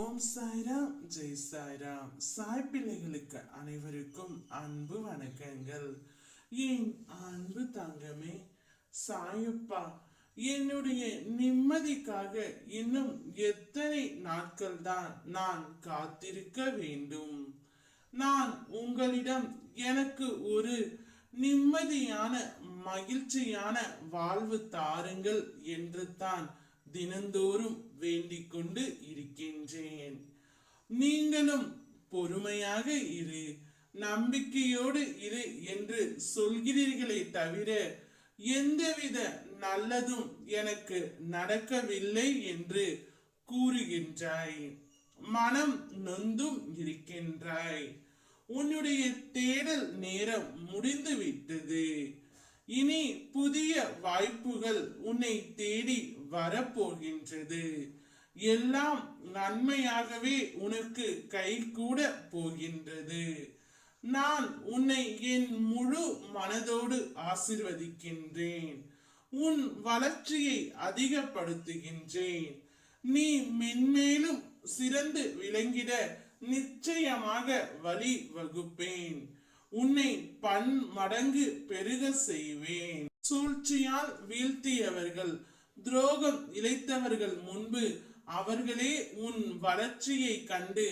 ஓம் சாய்ராம் ஜெய் சாய்ராம். சாய் பிள்ளைகளுக்கு அனைவருக்கும் அன்பு வணக்கங்கள். என் அன்பு தங்கமே சாயப்பா என்னுடைய நிம்மதிக்காக இன்னும் எத்தனை நாட்கள் தான் நான் காத்திருக்க வேண்டும்? நான் உங்களிடம் எனக்கு ஒரு நிம்மதியான மகிழ்ச்சியான வாழ்வு தாருங்கள் என்று தான் தினந்தோறும் வேண்டிக் கொண்டு இருக்கின்றேன். நீங்களும் பொறுமையாக இரு நம்பிக்கையோடு இரு என்று சொல்கிறீர்களே தவிர எந்தவித நல்லதும் எனக்கு நடக்கவில்லை என்று கூறுகின்றாய். மனம் நொந்தும் இருக்கின்றாய். உன்னுடைய தேடல் நேரம் முடிந்து விட்டது இனி வாய்ப்புகள் உன்னை தேடி வரப்போகின்றது. எல்லாம் நன்மையாகவே உனக்கு கை கூட போகின்றது. நான் உன்னை என் முழு மனதோடு ஆசிர்வதிக்கின்றேன். உன் வளர்ச்சியை அதிகப்படுத்துகின்றேன். நீ மென்மேலும் சிறந்து விளங்கிட நிச்சயமாக வழி வகுப்பேன் உன்னை பன் மடங்கு பெருக செய்வேன். சூழ்ச்சியால் வீழ்த்தியவர்கள் துரோகம் இழைத்தவர்கள் முன்பு அவர்களே உன் வளர்ச்சியை கண்டு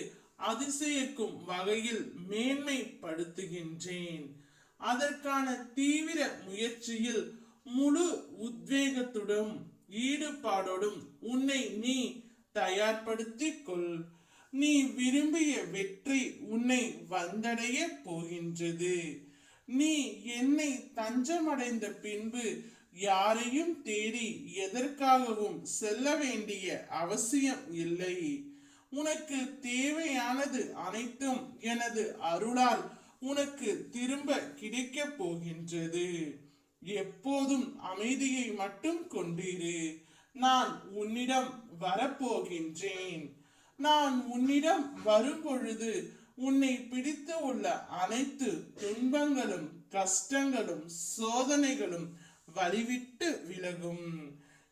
அதிசயிக்கும் வகையில் மேன்மைப்படுத்துகின்றேன். அதற்கான தீவிர முயற்சியில் முழு உத்வேகத்துடன் ஈடுபாடோடும் உன்னை நீ தயார்படுத்திக் கொள் நீ விரும்பிய வெற்றி உன்னை வந்தடைய போகின்றது. நீ என்னை தஞ்சமடைந்த பின்பு யாரையும் தேடி எதற்காகவும் செல்ல வேண்டிய அவசியம் இல்லை. உனக்கு தேவையானது அனைத்தும் எனது அருளால் உனக்கு திரும்ப கிடைக்கப் போகின்றது. எப்போதும் அமைதியை மட்டும் கொண்டிரு. நான் உன்னிடம் வரப்போகின்றேன். நான் உன்னிடம் வரும்பொழுது உன்னை பிடி உள்ள அனைத்து துன்பங்களும் கஷ்டங்களும் சோதனைகளும் வழிவிட்டு விலகும்.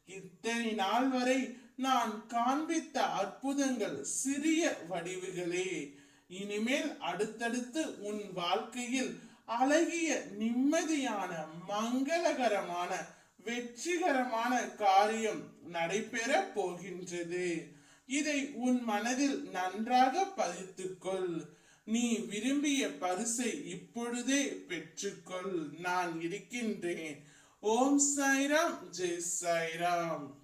இத்தனை நாள் வரை நான் காண்பித்த அற்புதங்கள் சிறிய வடிவுகளே. இனிமேல் அடுத்தடுத்து உன் வாழ்க்கையில் அழகிய நிம்மதியான மங்களகரமான வெற்றிகரமான காரியம் நடைபெற போகின்றது. இதை உன் மனதில் நன்றாக பதித்துக்கொள். நீ விரும்பிய பரிசை இப்பொழுதே பெற்றுக்கொள். நான் இருக்கின்றேன். ஓம் சாய்ராம். ஜெய் சாய்ராம்.